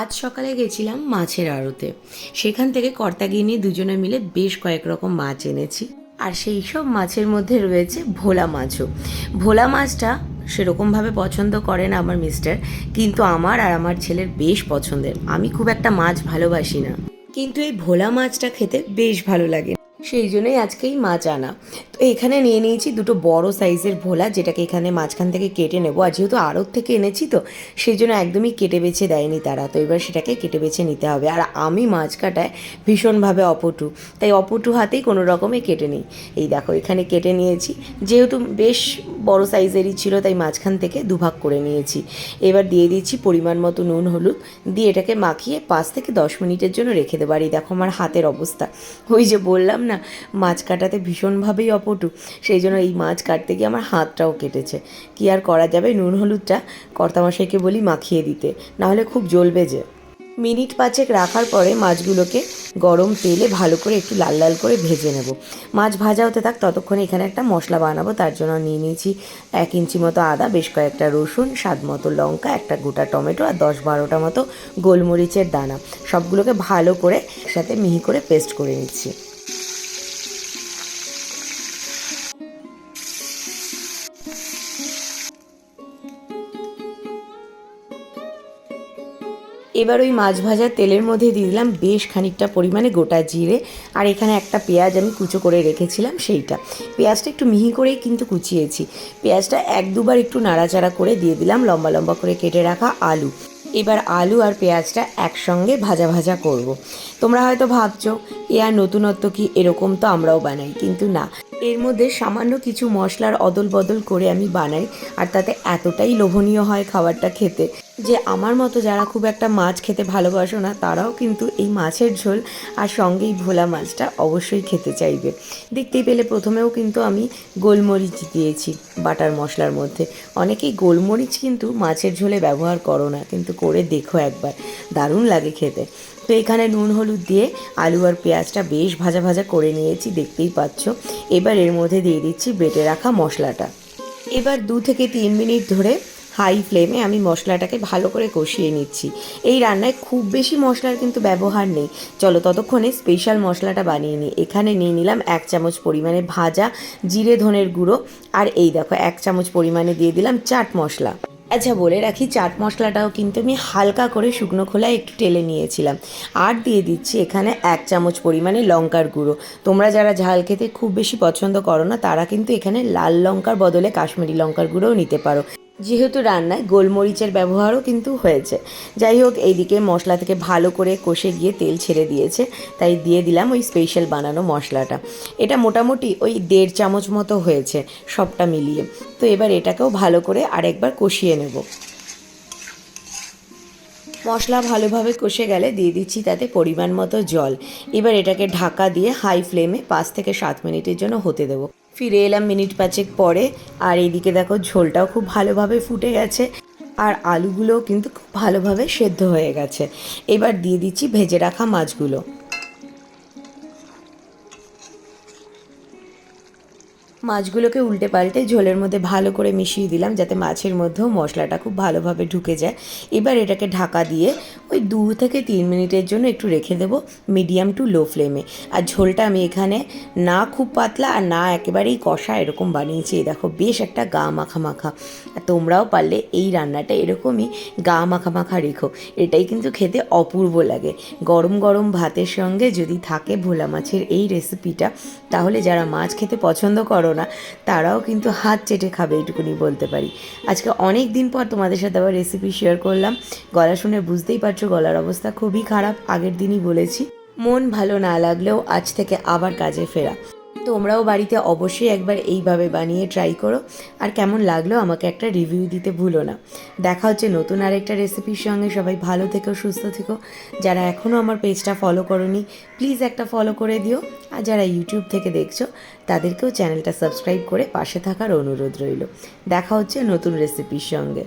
আজ সকালে গেছিলাম মাছের আড়তে। সেখান থেকে কর্তাগিনি দুজনে মিলে বেশ কয়েক রকম মাছ এনেছি। আর সেই সব মাছের মধ্যে রয়েছে ভোলা মাছও। ভোলা মাছটা সেরকমভাবে পছন্দ করে না আমার মিস্টার, কিন্তু আমার আর আমার ছেলের বেশ পছন্দের। আমি খুব একটা মাছ ভালোবাসি না। কিন্তু এই ভোলা মাছটা খেতে বেশ ভালো লাগে। সেই জন্যই আজকেই মাছ আনা। তো এখানে নিয়ে নিয়েছি দুটো বড় সাইজের ভোলা, যেটাকে এখানে মাঝখান থেকে কেটে নেব। আর যেহেতু আড়ত থেকে এনেছি তো, সেই জন্য একদমই কেটে বেছে দেয়নি তারা। তো এবার সেটাকে কেটে বেছে নিতে হবে। আর আমি মাছ কাটায় ভীষণভাবে অপটু। তাই অপটু হাতেই কোনো রকমে কেটে নিই। এই দেখো, এখানে কেটে নিয়েছি। যেহেতু বেশ বড় সাইজেরই ছিল, তাই মাঝখান থেকে দুভাগ করে নিয়েছি। এবার দিয়ে দিচ্ছি পরিমাণ মতো নুন, হলুদ। দিয়ে এটাকে মাখিয়ে পাঁচ থেকে দশ মিনিটের জন্য রেখে দেবো। আর এই দেখো আমার হাতের অবস্থা। ওই যে বললাম না মাছ কাটাতে ভীষণভাবেই অপটু। সেই জন্য এই মাছ কাটতে গিয়ে আমার হাতটাও কেটেছে। কি আর করা যাবে? নুন হলুদটা কর্তামশাইকে বলি মাখিয়ে দিতে নাহলে খুব জ্বলবে যে। মিনিট পাঁচেক রাখার পরে মাছগুলোকে গরম তেলে ভালো করে একটু লাল লাল করে ভেজে নেব। মাছ ভাজা হতে থাক, ততক্ষণে এখানে একটা মশলা বানাবো, তার জন্য নিয়ে নিয়েছি এক ইঞ্চি মতো আদা, বেশ কয়েকটা রসুন, স্বাদ মতো লঙ্কা, একটা গোটা টমেটো আর দশ বারোটা মতো গোলমরিচের দানা। সবগুলোকে ভালো করে একসাথে মিহি করে পেস্ট করে নিচ্ছি। এবার ওই মাছ ভাজার তেলের মধ্যে দিয়ে দিলাম বেশ খানিকটা পরিমাণে গোটা জিরে। আর এখানে একটা পেঁয়াজ আমি কুচো করে রেখেছিলাম সেইটা। পেঁয়াজটা একটু মিহি করেই কিন্তু কুচিয়েছি। পেঁয়াজটা এক দুবার একটু নাড়াচাড়া করে দিয়ে দিলাম লম্বা লম্বা করে কেটে রাখা আলু। এবার আলু আর পেঁয়াজটা একসঙ্গে ভাজা ভাজা করব। তোমরা হয়তো ভাবছ, এ আর নতুনত্ব কি? এরকম তো আমরাও বানাই, কিন্তু না। এর মধ্যে সামান্য কিছু মশলার অদল বদল করে আমি বানাই, আর তাতে এতটাই লোভনীয় হয় খাবারটা খেতে। যে আমার মতো যারা খুব একটা মাছ খেতে ভালোবাসো না, তারাও কিন্তু এই মাছের ঝোল আর সঙ্গেই ভোলা মাছটা অবশ্যই খেতে চাইবে। দেখতেই পেলে প্রথমেও কিন্তু আমি গোলমরিচ দিয়েছি বাটার মশলার মধ্যে। অনেকেই গোলমরিচ কিন্তু মাছের ঝোলে ব্যবহার করো না, কিন্তু করে দেখো একবার। দারুণ লাগে খেতে। তো এখানে নুন, হলুদ দিয়ে আলু আর পেঁয়াজটা বেশ ভাজা ভাজা করে নিয়েছি, দেখতেই পাচ্ছ। এবার এর মধ্যে দিয়ে দিচ্ছি বেটে রাখা মশলাটা। এবার দু থেকে তিন মিনিট ধরে হাই ফ্লেমে আমি মশলাটাকে ভালো করে কষিয়ে নিচ্ছি। এই রান্নায় খুব বেশি মশলার কিন্তু ব্যবহার নেই। চলো ততক্ষণে স্পেশাল মশলাটা বানিয়ে নিই। এখানে নিয়ে নিলাম এক চামচ পরিমাণে ভাজা জিরে ধনের গুঁড়ো। আর এই দেখো, এক চামচ পরিমাণে দিয়ে দিলাম চাট মশলা। আচ্ছা বলে রাখি, চাট মশলাটাও কিন্তু আমি হালকা করে শুকনো খোলায় একটু টেলে নিয়েছিলাম। আর দিয়ে দিচ্ছি এখানে এক চামচ পরিমাণে লঙ্কার গুঁড়ো। তোমরা যারা ঝাল খেতে খুব বেশি পছন্দ করো না, তারা কিন্তু এখানে লাল লঙ্কার বদলে কাশ্মীরি লঙ্কার গুঁড়োও নিতে পারো। যেহেতু রান্নায় গোলমরিচের ব্যবহারও কিন্তু হয়েছে। যাই হোক, এইদিকে মশলা থেকে ভালো করে কষে গিয়ে তেল ছেড়ে দিয়েছে, তাই দিয়ে দিলাম ওই স্পেশাল বানানো মশলাটা। এটা মোটামুটি ওই দেড় চামচ মতো হয়েছে সবটা মিলিয়ে। তো এবার এটাকেও ভালো করে আরেকবার কষিয়ে নেব। মশলা ভালোভাবে কষে গেলে দিয়ে দিচ্ছি তাতে পরিমাণ মতো জল। এবার এটাকে ঢাকা দিয়ে হাই ফ্লেমে পাঁচ থেকে সাত মিনিটের জন্য হতে দেবো। ফিরে এলাম মিনিট পাঁচেক পরে, আর এইদিকে দেখো ঝোলটাও খুব ভালোভাবে ফুটে গেছে, আর আলুগুলোও কিন্তু খুব ভালোভাবে সেদ্ধ হয়ে গেছে। এবার দিয়ে দিচ্ছি ভেজে রাখা মাছগুলো। মাছগুলোকে উল্টে পাল্টে ঝোলের মধ্যে ভালো করে মিশিয়ে দিলাম যাতে মাছের মধ্যেও মশলাটা খুব ভালোভাবে ঢুকে যায়। এবার এটাকে ঢাকা দিয়ে ওই দু থেকে তিন মিনিটের জন্য একটু রেখে দেবো মিডিয়াম টু লো ফ্লেমে। আর ঝোলটা আমি এখানে না খুব পাতলা আর না একেবারেই কষা এরকম বানিয়েছি। দেখো, বেশ একটা গা মাখা মাখা। তোমরাও পারলে এই রান্নাটা এরকমই গা মাখা মাখা রেখো। এটাই কিন্তু খেতে অপূর্ব লাগে। গরম গরম ভাতের সঙ্গে যদি থাকে ভোলা মাছের এই রেসিপিটা তাহলে যারা মাছ খেতে পছন্দ করো না, তারাও কিন্তু হাত চেটে খাবে, এইটুকুনি বলতে পারি। আজকে অনেক দিন পর তোমাদের সাথে আবার রেসিপি শেয়ার করলাম। গলা শুনে বুঝতেই পারছ, গলার অবস্থা খুবই খারাপ, আগের দিনই বলেছি। মন ভালো না লাগলেও আজ থেকে আবার কাজে ফেরা। তোমরাও বাড়িতে অবশ্যই একবার এইভাবে বানিয়ে ট্রাই করো। আর কেমন লাগল আমাকে একটা রিভিউ দিতে ভুলো না। দেখা হচ্ছে নতুন আরেকটা রেসিপির সঙ্গে। সবাই ভালো থেকো, সুস্থ থেকো। যারা এখনও আমার পেজটা ফলো করনি প্লিজ একটা ফলো করে দিও। আর যারা ইউটিউব থেকে দেখছ, তাদেরকেও চ্যানেলটা সাবস্ক্রাইব করে পাশে থাকার অনুরোধ রইল। দেখা হচ্ছে নতুন রেসিপির সঙ্গে।